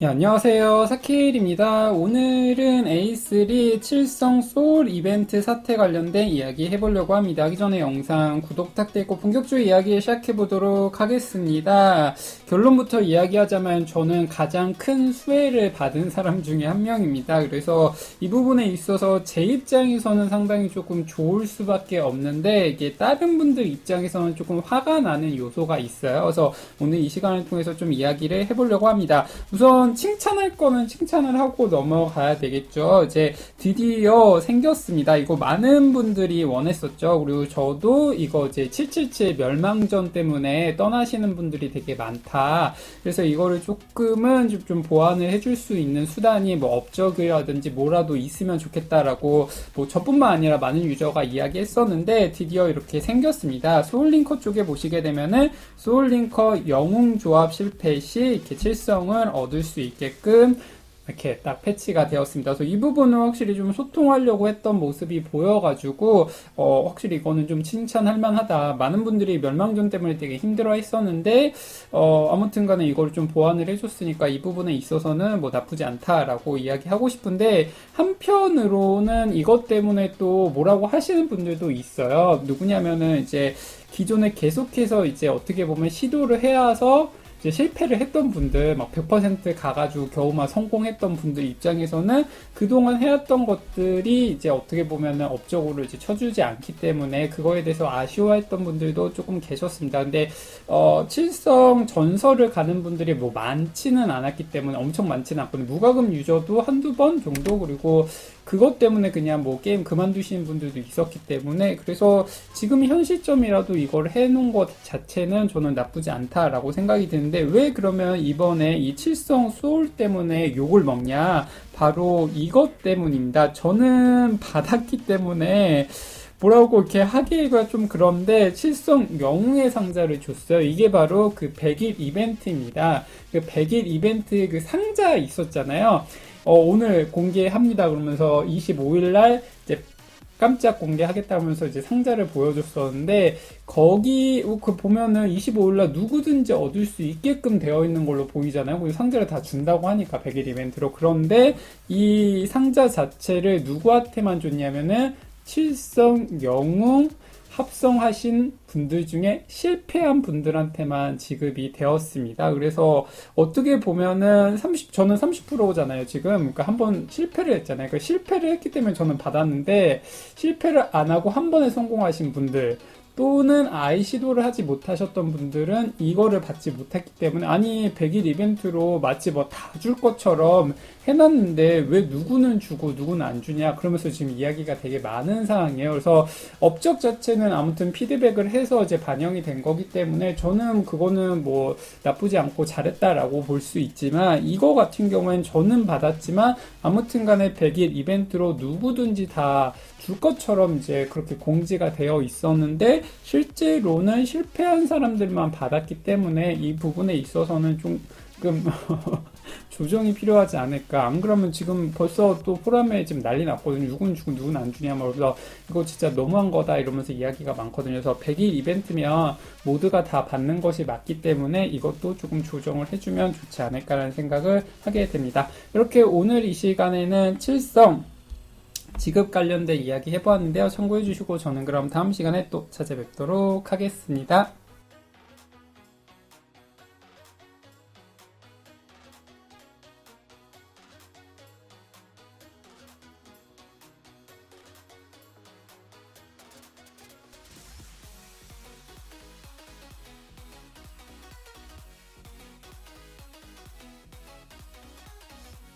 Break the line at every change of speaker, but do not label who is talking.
네, 안녕하세요. 사키일입니다. 오늘은 A3 칠성 소울 이벤트 사태 관련된 이야기 해보려고 합니다. 하기 전에 영상 구독 부탁드리고 본격적으로 이야기 시작해보도록 하겠습니다. 결론부터 이야기하자면 저는 가장 큰 수혜를 받은 사람 중에 한 명입니다. 그래서 이 부분에 있어서 제 입장에서는 상당히 조금 좋을 수밖에 없는데 이게 다른 분들 입장에서는 조금 화가 나는 요소가 있어요. 그래서 오늘 이 시간을 통해서 좀 이야기를 해보려고 합니다. 우선 칭찬할 거는 칭찬을 하고 넘어가야 되겠죠. 이제 드디어 생겼습니다. 이거 많은 분들이 원했었죠. 그리고 저도 이거 이제 777 멸망전 때문에 떠나시는 분들이 되게 많다. 그래서 이거를 조금은 좀, 좀 보완을 해줄 수 있는 수단이 뭐 업적이라든지 뭐라도 있으면 좋겠다라고 뭐 저뿐만 아니라 많은 유저가 이야기했었는데 드디어 이렇게 생겼습니다. 소울링커 쪽에 보시게 되면은 소울링커 영웅 조합 실패 시 이렇게 칠성을 얻을 수 있게끔 이렇게 딱 패치가 되었습니다. 그래서 이 부분은 확실히 좀 소통하려고 했던 모습이 보여가지고 어, 확실히 이거는 좀 칭찬할 만하다. 많은 분들이 멸망전 때문에 되게 힘들어 했었는데 어, 아무튼간에 이걸 좀 보완을 해줬으니까 이 부분에 있어서는 뭐 나쁘지 않다라고 이야기하고 싶은데 한편으로는 이것 때문에 또 뭐라고 하시는 분들도 있어요. 누구냐면은 이제 기존에 계속해서 이제 어떻게 보면 시도를 해와서 이제 실패를 했던 분들, 막 100% 가가지고 겨우만 성공했던 분들 입장에서는 그동안 해왔던 것들이 이제 어떻게 보면은 업적으로 이제 쳐주지 않기 때문에 그거에 대해서 아쉬워했던 분들도 조금 계셨습니다. 근데, 어, 칠성 전설을 가는 분들이 뭐 많지는 않았기 때문에 엄청 많지는 않거든요. 무과금 유저도 한두 번 정도, 그리고 그것 때문에 그냥 뭐 게임 그만두시는 분들도 있었기 때문에 그래서 지금 현 시점이라도 이걸 해놓은 것 자체는 저는 나쁘지 않다라고 생각이 드는데 왜 그러면 이번에 이 칠성 소울 때문에 욕을 먹냐 바로 이것 때문입니다. 저는 받았기 때문에 뭐라고 이렇게 하기가 좀 그런데 칠성 영웅의 상자를 줬어요. 이게 바로 그 100일 이벤트입니다. 그 100일 이벤트 그 상자 있었잖아요. 어, 오늘 공개합니다. 그러면서 25일 날 이제 깜짝 공개하겠다 하면서 이제 상자를 보여줬었는데 거기 그 보면은 25일날 누구든지 얻을 수 있게끔 되어 있는 걸로 보이잖아요. 그 상자를 다 준다고 하니까 100일 이벤트로 그런데 이 상자 자체를 누구한테만 줬냐면은 칠성 영웅 합성하신 분들 중에 실패한 분들한테만 지급이 되었습니다. 그래서 어떻게 보면은 30, 저는 30%잖아요, 지금. 그러니까 한 번 실패를 했잖아요. 그러니까 실패를 했기 때문에 저는 받았는데, 실패를 안 하고 한 번에 성공하신 분들, 또는 아이 시도를 하지 못하셨던 분들은 이거를 받지 못했기 때문에 아니 100일 이벤트로 마치 뭐 다 줄 것처럼 해놨는데 왜 누구는 주고 누구는 안 주냐 그러면서 지금 이야기가 되게 많은 상황이에요. 그래서 업적 자체는 아무튼 피드백을 해서 이제 반영이 된 거기 때문에 저는 그거는 뭐 나쁘지 않고 잘했다라고 볼 수 있지만 이거 같은 경우엔 저는 받았지만 아무튼 간에 100일 이벤트로 누구든지 다 줄 것처럼 이제 그렇게 공지가 되어 있었는데 실제로는 실패한 사람들만 받았기 때문에 이 부분에 있어서는 조금 조정이 필요하지 않을까. 안 그러면 지금 벌써 또 포럼에 지금 난리 났거든요. 누군 주고 누군 안 주냐. 뭐 그래서 이거 진짜 너무한 거다 이러면서 이야기가 많거든요. 그래서 100일 이벤트면 모두가 다 받는 것이 맞기 때문에 이것도 조금 조정을 해주면 좋지 않을까라는 생각을 하게 됩니다. 이렇게 오늘 이 시간에는 칠성 지급 관련된 이야기 해보았는데요. 참고해 주시고 저는 그럼 다음 시간에 또 찾아뵙도록 하겠습니다.